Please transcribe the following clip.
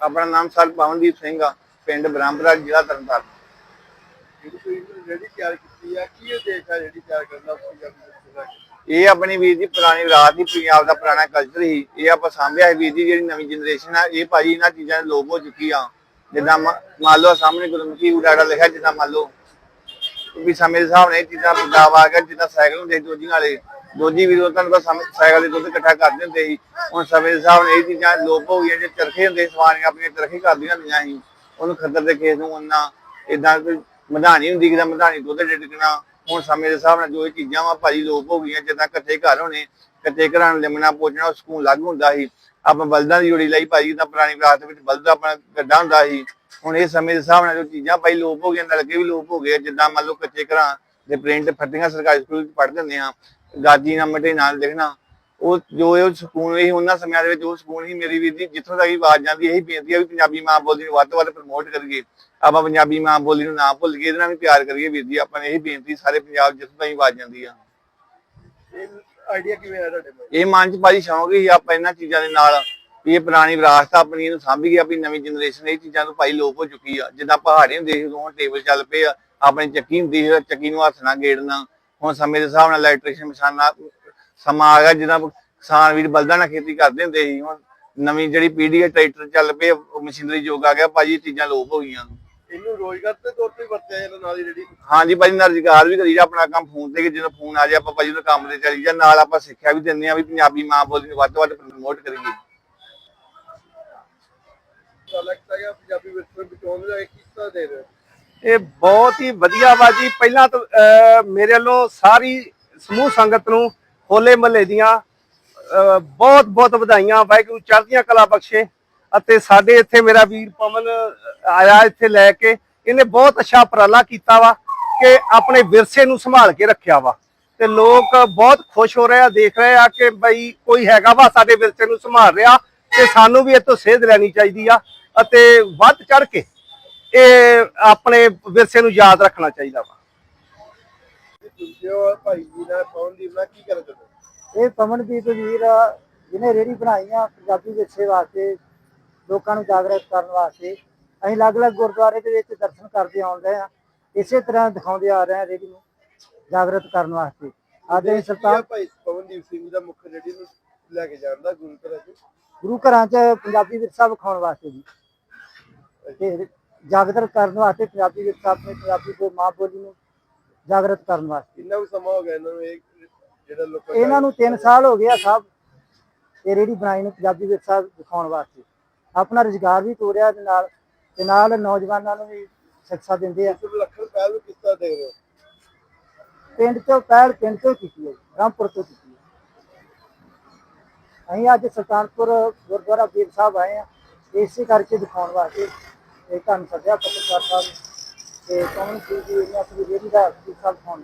ਆਪਣਾ ਨਾਮ ਸਰ ਪਵਨਦੀਪ ਸਿੰਘ ਆ ਪਿੰਡ ਬ੍ਰਹਮਪੁਰਾ ਜ਼ਿਲ੍ਹਾ ਤਰਨਤਾਰਨ। ਜਿਹੜੀ ਤੁਸੀਂ ਜਿਹੜੀ ਤਿਆਰ ਕੀਤੀ ਆ ਕੀ ਉਦੇਸ਼ ਆ ਜਿਹੜੀ ਤਿਆਰ ਕਰਨ ਦਾ ਪੰਜਾਬੀ ਵਿਰਸੇ ਦਾ ਇਹ ਆਪਣੀ ਵੀਰ ਦੀ ਪੁਰਾਣੀ ਵਿਰਾਸਤ ਦੀ ਪੰਜਾਬ ਦਾ ਪੁਰਾਣਾ ਕਲਚਰ ਸੀ ਇਹ ਆਪਾਂ ਸਾਂਭਿਆ ਹੈ ਵੀਰ ਦੀ ਜਿਹੜੀ ਨਵੀਂ ਜਨਰੇਸ਼ਨ ਆ ਇਹ ਭਾਜੀ ਇਹਨਾਂ ਚੀਜ਼ਾਂ ਦੇ ਲੋਪ ਹੋ ਚੁੱਕੀ ਆ। ਜਿੱਦਾਂ ਮੰਨ ਲਓ ਸਾਹਮਣੇ ਗੁਰਮੁਖੀ ਉਡਾੜਾ ਲਿਖਿਆ ਜਿੱਦਾਂ ਮੰਨ ਲਓ ਵੀ ਸਮੇਂ ਦੇ ਹਿਸਾਬ ਨਾਲ ਇਹ ਚੀਜ਼ਾਂ ਬਦਲਾਵ ਆ ਗਿਆ ਜਿੱਦਾਂ ਸਾਈਕਲ ਹੁੰਦੇ ਸੀ ਦੋਜੀਆਂ ਵਾਲੇ। ਦੋਜੀ ਵੀ ਤੁਹਾਨੂੰ ਪਤਾ ਸਮੇਂ ਸਾਈਕਲ ਦੇ ਦੁੱਧ ਇਕੱਠਾ ਕਰਦੇ ਹੁੰਦੇ ਸੀ। ਹੁਣ ਸਮੇਂ ਦੇ ਹਿਸਾਬ ਨਾਲ ਇਹ ਚੀਜ਼ਾਂ ਲੋਪ ਹੋ ਗਈਆਂ ਜੇ ਚਰਖੇ ਹੁੰਦੇ ਸਵਾਰੀਆਂ ਆਪਣੀਆਂ ਚਰਖੇ ਕਰਦੀਆਂ ਹੁੰਦੀਆਂ ਸੀ। ਉਹਨੂੰ ਖੱਦਰ ਦੇ ਖੇਤ ਨੂੰ ਉਹਨਾਂ ਇਦਾਂ ਕੋਈ ਮਧਾਨੀ ਹੁੰਦੀ ਕਿਦਾਂ ਮਧਾਣੀ ਦੁੱਧ ਡਿੱਗਣਾ ਹੁਣ ਸਮੇਂ ਦੇ ਹਿਸਾਬ ਨਾਲ ਜੋ ਇਹ ਚੀਜ਼ਾਂ ਵਾ ਭਾਜੀ ਲੋਪ ਹੋ ਗਈਆਂ, ਜਿੱਦਾਂ ਕੱਚੇ ਘਰ ਹੋਣੇ ਕੱਚੇ ਘਰਾਂ ਨੂੰ ਲਿਮਣਾ ਪੋਚਣਾ, ਉਹ ਸਕੂਨ ਲੱਗ ਹੁੰਦਾ ਸੀ। ਆਪਾਂ ਬਲਦਾਂ ਦੀ ਜੋੜੀ ਲਈ ਭਾਜੀ, ਤਾਂ ਪੁਰਾਣੀ ਵਿਰਾਸਤ ਵਿੱਚ ਬਲਦ ਆਪਣਾ ਗੱਡਾ ਹੁੰਦਾ ਸੀ। ਹੁਣ ਇਹ ਸਮੇਂ ਦੇ ਹਿਸਾਬ ਨਾਲ ਜੋ ਚੀਜ਼ਾਂ ਭਾਈ ਲੋਪ ਹੋ ਗਈਆਂ, ਨਲਕੇ ਵੀ ਲੋਪ ਹੋ ਗਏ ਜਿੱਦਾਂ ਮੰਨ ਲਓ ਕੱਚੇ ਘਰਾਂ ਦੇ ਪ੍ਰਿੰਟ ਫੱਟੀਆਂ ਸਰਕਾਰੀ ਸਕੂਲ ਵਿੱਚ ਪੜ੍ਹਦੇ ਹੁੰਦੇ ਆ ਗਾਜੀ ਨੰਬਰ ਨਾਲ ਲਿਖਣਾ ਉਹ ਜੋ ਇਹ ਸਕੂਨ ਸੀ ਉਹਨਾਂ ਸਮਿਆਂ ਦੇ ਵਿੱਚ ਉਹ ਸਕੂਨ ਸੀ ਮੇਰੀ ਵੀਰ ਜੀ ਜਿੱਥੋਂ ਤੱਕ ਹੀ ਆਵਾਜ਼ ਜਾਂਦੀ ਇਹੀ ਬੇਨਤੀ ਆ ਵੀ ਪੰਜਾਬੀ ਮਾਂ ਬੋਲੀ ਨੂੰ ਵੱਧ ਤੋਂ ਵੱਧ ਪ੍ਰਮੋਟ ਕਰੀਏ। ਆਪਾਂ ਪੰਜਾਬੀ ਮਾਂ ਬੋਲੀ ਨੂੰ ਨਾ ਭੁੱਲ ਕੇ ਇਹਦੇ ਨਾਲ ਵੀ ਪਿਆਰ ਕਰੀਏ ਵੀਰ ਜੀ ਆਪਾਂ ਨੇ ਇਹੀ ਬੇਨਤੀ ਸਾਰੇ ਪੰਜਾਬ ਜਿੱਥੋਂ ਤੱਕ ਹੀ ਆਵਾਜ਼ ਜਾਂਦੀ ਆ। ਇਹ ਆਈਡੀਆ ਕਿਵੇਂ ਆਇਆ ਤੁਹਾਡੇ ਕੋਲ? ਇਹ ਮਨ ਚ ਭਾਜੀ ਸ਼ੌਂਕ ਹੀ ਆਪਾਂ ਇਹਨਾਂ ਚੀਜ਼ਾਂ ਦੇ ਨਾਲ ਵੀ ਇਹ ਪੁਰਾਣੀ ਵਿਰਾਸਤ ਆਪਣੀ ਇਹਨੂੰ ਸਾਂਭੀ ਗਿਆ ਵੀ ਨਵੀਂ ਜਨਰੇਸ਼ਨ ਇਹ ਚੀਜ਼ਾਂ ਤੋਂ ਭਾਈ ਲੋਪ ਹੋ ਚੁੱਕੀ ਆ। ਜਿੱਦਾਂ ਪਹਾੜੇ ਹੁੰਦੇ ਸੀ ਉਦੋਂ ਟੇਬਲ ਚੱਲ ਪਏ ਆ ਆਪਣੀ ਚੱਕੀ ਹੁੰਦੀ ਸੀ ਚੱਕੀ ਨੂੰ ਹੱਥ ਨਾਲ ਗੇੜਨਾ ਹੁਣ ਸਮੇਂ ਦੇ ਹਿਸਾਬ ਨਾਲ ਇਲੈਕਟ੍ਰੀਸ਼ੀਅਨ ਮਸ਼ੀਨਾਂ ਸਮਾਂ ਆ ਗਿਆ ਜਿੱਦਾਂ ਕਿਸਾਨ ਵੀਰ ਬਲਦਾਂ ਨਾਲ ਖੇਤੀ ਕਰਦੇ ਹੁੰਦੇ ਸੀ ਹੁਣ ਨਵੀਂ ਜਿਹੜੀ ਪੀੜ੍ਹੀ ਹੈ ਟਰੈਕਟਰ ਚੱਲ ਪਏ ਮਸ਼ੀਨਰੀ ਯੁੱਗ ਆ ਗਿਆ ਭਾਜੀ ਚੀਜ਼ਾਂ ਲੋਪ ਹੋ ਗਈਆਂ ਇਹਨੂੰ ਰੋਜ਼ਗਾਰ ਦੇ ਤੌਰ ਤੇ ਵਰਤਿਆ ਜਾਂਦਾ ਨਾਲ ਹੀ ਜਿਹੜੀ ਹਾਂਜੀ ਭਾਜੀ ਨਾਲ ਰੁਜ਼ਗਾਰ ਵੀ ਕਰੀਦਾ ਆਪਣਾ ਕੰਮ ਫੋਨ ਤੇ ਕਿ ਜਦੋਂ ਫੋਨ ਆ ਜਾਏ ਆਪਾਂ ਭਾਜੀ ਉਹਦੇ ਕੰਮ ਤੇ ਚਲੀ ਜਾ ਨਾਲ ਆਪਾਂ ਸਿੱਖਿਆ ਵੀ ਦਿੰਦੇ ਆ ਵੀ ਪੰਜਾਬੀ ਮਾਂ ਬੋਲੀ ਨੂੰ ਵੱਧ ਤੋਂ ਵੱਧ ਪ੍ਰਮੋਟ ਕਰੀਏ ਤਾਂ ਲੱਗਦਾ ਹੈ ਪੰਜਾਬੀ ਵਿਰਸੇ ਨੂੰ ਬਚਾਉਣ ਦਾ ਇੱਕ ਹਿੱਸਾ ਦੇ ਰਹੇ। ਇਹ ਬਹੁਤ ਹੀ ਵਧੀਆ ਵਾ ਜੀ। ਪਹਿਲਾਂ ਤਾਂ ਅਹ, ਮੇਰੇ ਵੱਲੋਂ ਸਾਰੀ ਸਮੂਹ ਸੰਗਤ ਨੂੰ ਹੋਲੇ ਮਹੱਲੇ ਦੀਆਂ ਅਹ, ਬਹੁਤ ਬਹੁਤ ਵਧਾਈਆਂ। ਵਾਹਿਗੁਰੂ ਚੜ੍ਹਦੀਆਂ ਕਲਾ ਬਖਸ਼ੇ। ਅਤੇ ਸਾਡੇ ਇੱਥੇ ਮੇਰਾ ਵੀਰ ਪਵਨ ਆਇਆ ਇੱਥੇ ਲੈ ਕੇ। ਇਹਨੇ ਬਹੁਤ ਅੱਛਾ ਉਪਰਾਲਾ ਕੀਤਾ ਵਾ ਕਿ ਆਪਣੇ ਵਿਰਸੇ ਨੂੰ ਸੰਭਾਲ ਕੇ ਰੱਖਿਆ ਵਾ। ਤੇ ਲੋਕ ਬਹੁਤ ਖੁਸ਼ ਹੋ ਰਹੇ ਆ ਦੇਖ ਰਹੇ ਆ ਕਿ ਬਈ ਕੋਈ ਹੈਗਾ ਵਾ ਸਾਡੇ ਵਿਰਸੇ ਨੂੰ ਸੰਭਾਲ ਰਿਹਾ ਤੇ ਸਾਨੂੰ ਵੀ ਇਹ ਤੋਂ ਸੇਧ ਲੈਣੀ ਚਾਹੀਦੀ ਆ। ਅਤੇ ਵੱਧ ਚੜ ਕੇ ਇਹ ਆਪਣੇ ਵਿਰਸੇ ਨੂੰ ਯਾਦ ਰੱਖਣਾ ਚਾਹੀਦਾ ਵਾ। ਜੋ ਭਾਈ ਜੀ ਨਾਲ ਪਵਨਦੀਪ ਨਾਲ ਕੀ ਕਰਦੇ ਹੋ ਇਹ ਪਵਨਦੀਪ ਵੀਰ ਜਿਹਨੇ ਰੇੜੀ ਬਣਾਈ ਆ ਪੰਜਾਬੀ ਵਿਰਸੇ ਵਾਸਤੇ ਲੋਕਾਂ ਨੂੰ ਜਾਗਰਤ ਕਰਨ ਵਾਸਤੇ। ਅਸੀਂ ਅਲੱਗ-ਅਲੱਗ ਗੁਰਦੁਆਰੇ ਦੇ ਵਿੱਚ ਦਰਸ਼ਨ ਕਰਦੇ ਆਉਂਦੇ ਆ। ਇਸੇ ਤਰ੍ਹਾਂ ਦਿਖਾਉਂਦੇ ਆ ਰਹੇ ਆ ਰੇੜੀ ਨੂੰ ਜਾਗਰਤ ਕਰਨ ਵਾਸਤੇ। ਅੱਜ ਅਸੀਂ ਕੀ ਆ ਸਰਕਾਰ ਭਾਈ ਪਵਨਦੀਪ ਸਿੰਘ ਦਾ ਮੁੱਖ ਰੇਡੀ ਨੂੰ ਲੈ ਕੇ ਜਾਂਦਾ ਗੁਰੂ ਘਰਾਂ ਚ। ਗੁਰੂ ਘਰਾਂ 'ਚ ਪੰਜਾਬੀ ਵਿਰਸਾ ਵਿਖਾਉਣ ਵਾਸਤੇ ਜੀ। ਜਾਗਰਤ ਕਰਨ ਵਾਸਤੇ ਪੰਜਾਬੀ ਵਿਰਸਾ ਆਪਣੇ ਪੰਜਾਬੀ ਦੇ ਮਾਂ ਬੋਲੀ ਨੂੰ ਜਾਗਰਤ ਕਰਨ ਵਾਸਤੇ। ਕਿੰਨਾ ਕੁ ਸਮਾਂ ਹੋ ਗਿਆ ਇਹਨਾਂ ਨੂੰ ਇਹ ਜਿਹੜਾ ਲੋਕਾਂ ਦਾ- ਇਹਨਾਂ ਨੂੰ 3 ਸਾਲ ਹੋ ਗਏ ਆ ਸਾਹਿਬ ਇਹ ਰੇੜੀ ਬਣਾਈ ਨੂੰ ਪੰਜਾਬੀ ਵਿਰਸਾ ਦਿਖਾਉਣ ਵਾਸਤੇ। ਆਪਣਾ ਰੁਜ਼ਗਾਰ ਵੀ ਤੋੜਿਆ ਦੇ ਨਾਲ ਤੇ ਨਾਲ ਨੌਜਵਾਨਾਂ ਨੂੰ ਵੀ ਸਿੱਖਿਆ ਦਿੰਦੇ ਆ। ਇਸ ਵਿਲੱਖਣ ਪਹਿਲ ਨੂੰ ਕਿਸ ਤਰ੍ਹਾਂ ਦੇਖ ਰਹੇ ਹੋ? ਪਿੰਡ ਤੋਂ ਪਹਿਲ ਪਿੰਡ ਤੋਂ ਕੀਤੀ ਹੈ ਰਾਮਪੁਰ ਤੋਂ ਕੀਤੀ ਹੈ। ਅਸੀਂ ਅੱਜ ਸੁਲਤਾਨਪੁਰ ਗੁਰਦੁਆਰਾ ਵੀਰ ਸਾਹਿਬ ਆਏ ਆ ਇਸੇ ਕਰਕੇ ਦਿਖਾਉਣ ਵਾਸਤੇ। ਇਹ ਤੁਹਾਨੂੰ ਸੱਦਿਆ ਪੱਤਰਕਾਰ ਸਾਹਿਬ ਨੂੰ ਤੇ ਕੌਣ ਸੀ ਜੀ ਇਹਨਾਂ ਦੀ ਰੇੜੀ ਦਾ ਵੀਰ ਸਾਹਿਬ ਦਿਖਾਉਣ